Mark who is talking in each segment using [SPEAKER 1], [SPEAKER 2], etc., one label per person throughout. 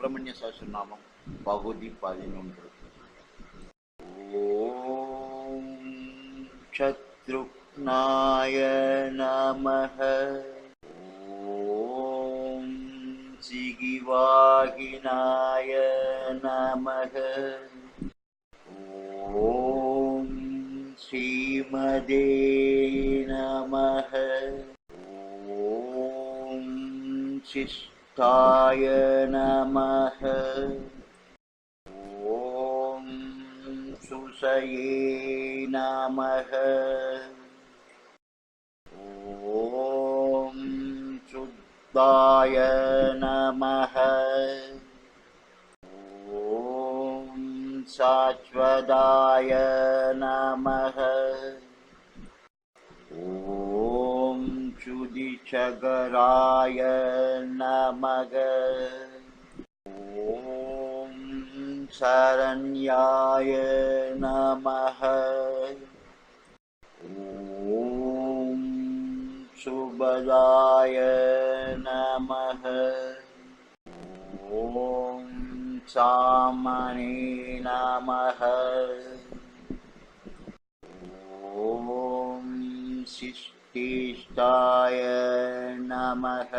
[SPEAKER 1] ब्रह्मण्यसहस्रनामं बहुदीपदिनोण्ड शत्रुघ्नाय नमः ॐ जिगिवागिनाय नमः ॐ श्रीमदे नमः ॐ शिश् शिष्टाय नमः। ॐ सुषये नमः। ॐ शुद्धाय नमः। ॐ शाश्वताय नमः ॐ क्षुदिशगराय नमः ॐ शरण्याय नमः ॐ सुबलाय नमः ॐ सामने नमः ॐ शिष्टिष्टाय नमः।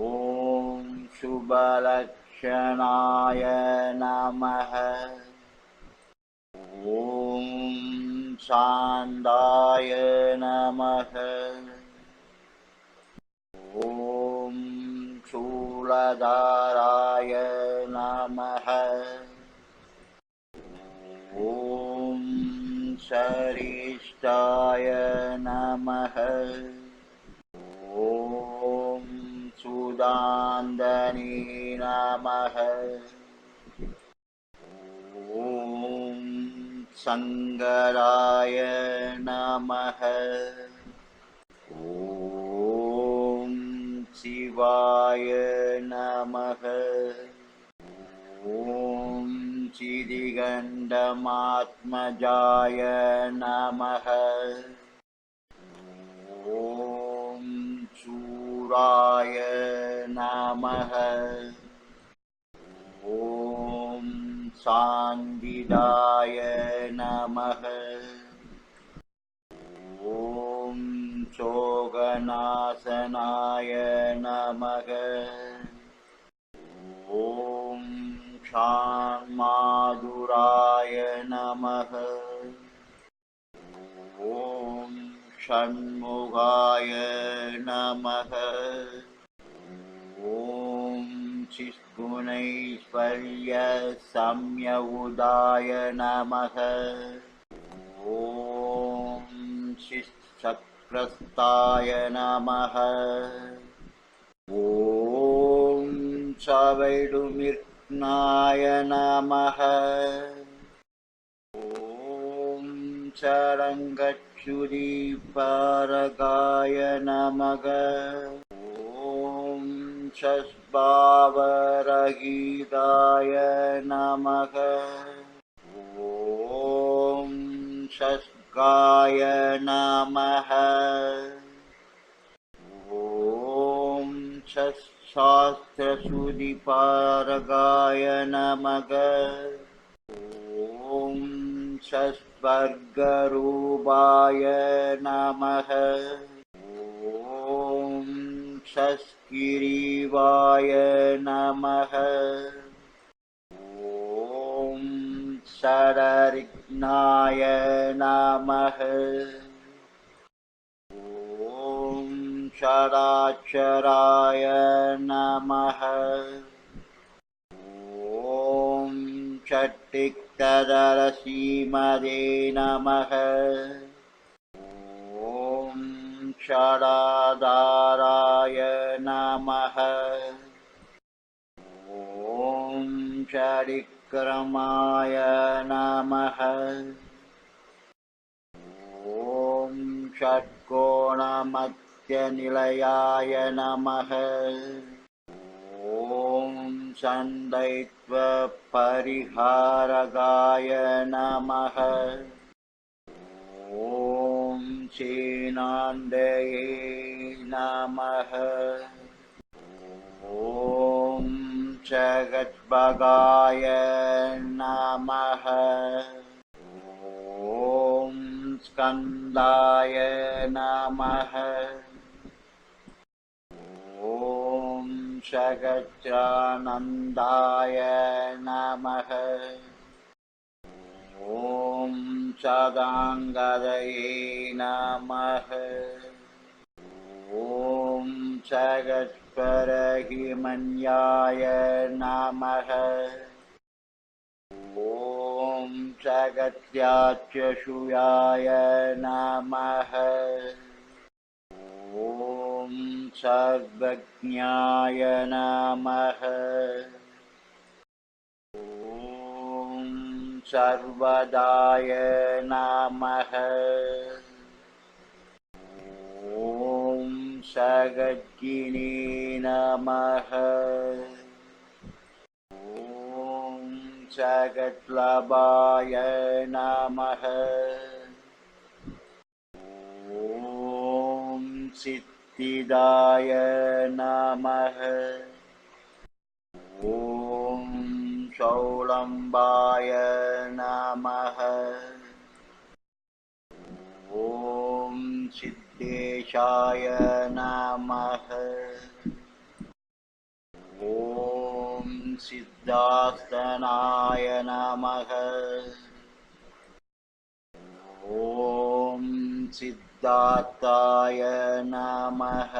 [SPEAKER 1] ॐ शुभलक्षणाय नमः। ॐ शान्ताय नमः। ॐ शूलधाराय नमः। ॐ शरिष्ठाय नमः। ॐ सुदान्दने नमः। ॐ सङ्गराय नमः। ॐ शिवाय नमः। ॐ चिदिगण्डमात्मजाय नमः। ॐ चूराय नमः। ॐ सान्दिदाय नमः। ॐ शोगनाशनाय नमः क्षान्माधुराय नमः। ॐ षण्मुखाय नमः। ॐ चिष्गुणैश्वर्यसंयउदाय नमः। ॐ शिष्टप्रस्ताय नमः। ॐ सवैडुमिर्नाय नमः। ॐ चरङ्गच्युरीपारगाय नमः। ॐ शस्भावरहिताय नमः। ॐ शस्काय नमः। ॐ शस्शास्त्रसुधिपारगाय नमः ॐ शस्वर्गरूपाय नमः। ॐ शस्किरीवाय नमः। ॐ शररिग्नाय नमः षडाक्षराय नमः ॐ षट्टिक्तदरसीमदे नमः। ॐ षडाधाराय नमः। ॐ षडिक्रमाय नमः। ॐ षट्कोणमत्यनिलयाय नमः। ॐ सन्दैत्वपरिहारगाय नमः। ॐ सेनान्दये नमः। ॐ जगद्भगाय नमः। ॐ स्कन्दाय नमः ॐ सगजानन्दाय नमः। ॐ सदाङ्गदये नमः। ॐ जगत्परहिमन्याय नमः। ॐ जगत्याच्यशूयाय नमः सर्वज्ञाय नमः। ॐ सर्वदाय नमः। ॐ सगज्जिने नमः। ॐ सगत्लभाय नमः। ॐ सिद्धिदाय नमः ॐ शौलम्बाय नमः ॐ सिद्धेशाय नमः ॐ सिद्धास्तनाय नमः ॐ सिद्धार्थाय नमः।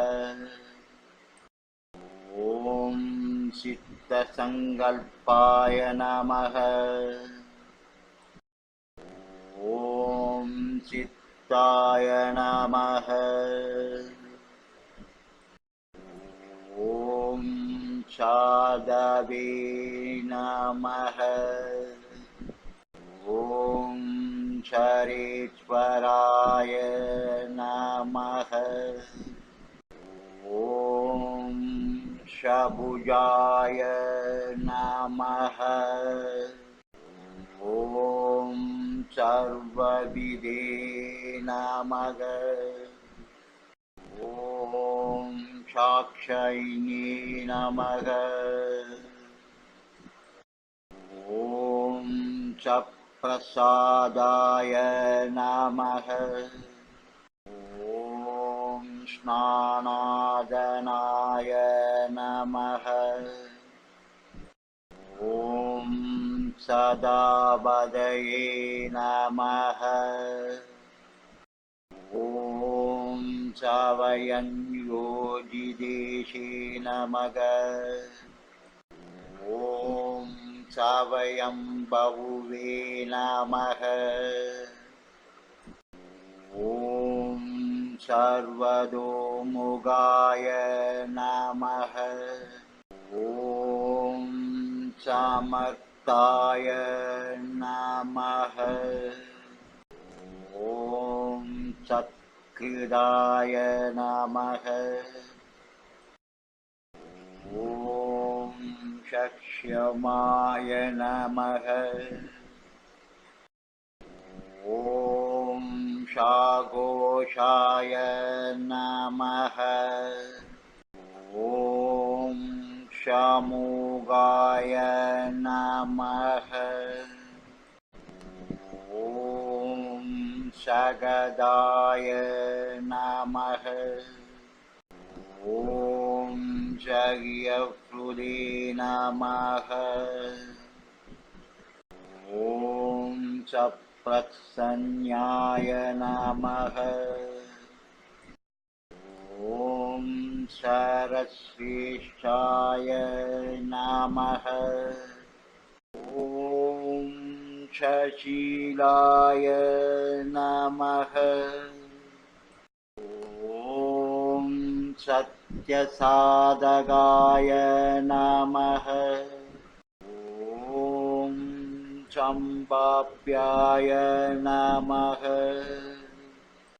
[SPEAKER 1] ॐ सिद्धसङ्कल्पाय नमः। ॐ चित्ताय नमः। ॐ शादवे नमः शरीश्वराय नमः। ॐ शबुजाय नमः। ॐ सर्वविदे नमः। ॐ साक्षयिनी नमः। ॐ सप्रसादाय नमः। ॐ स्नानादनाय नमः। ॐ सदाबदये नमः। ॐ सवयं योजिदेशे नमः। ॐ सवयं बहुवे नमः ॐ सर्वदोमुगाय नमः। ॐ समर्थाय नमः। ॐ सत्कृदाय नमः। ॐ शक्ष्यमाय नमः। ॐ शाघोषाय नमः। ॐ शमुगाय नमः। ॐ सगदाय नमः। ॐ जयफ्रुदे नमः ॐ सप्रत्सन्याय नमः। ॐ सरश्रेष्ठाय नमः। ॐ शशीलाय नमः ॐ सत्यसाधकाय नमः। ॐ सम्भाव्याय नमः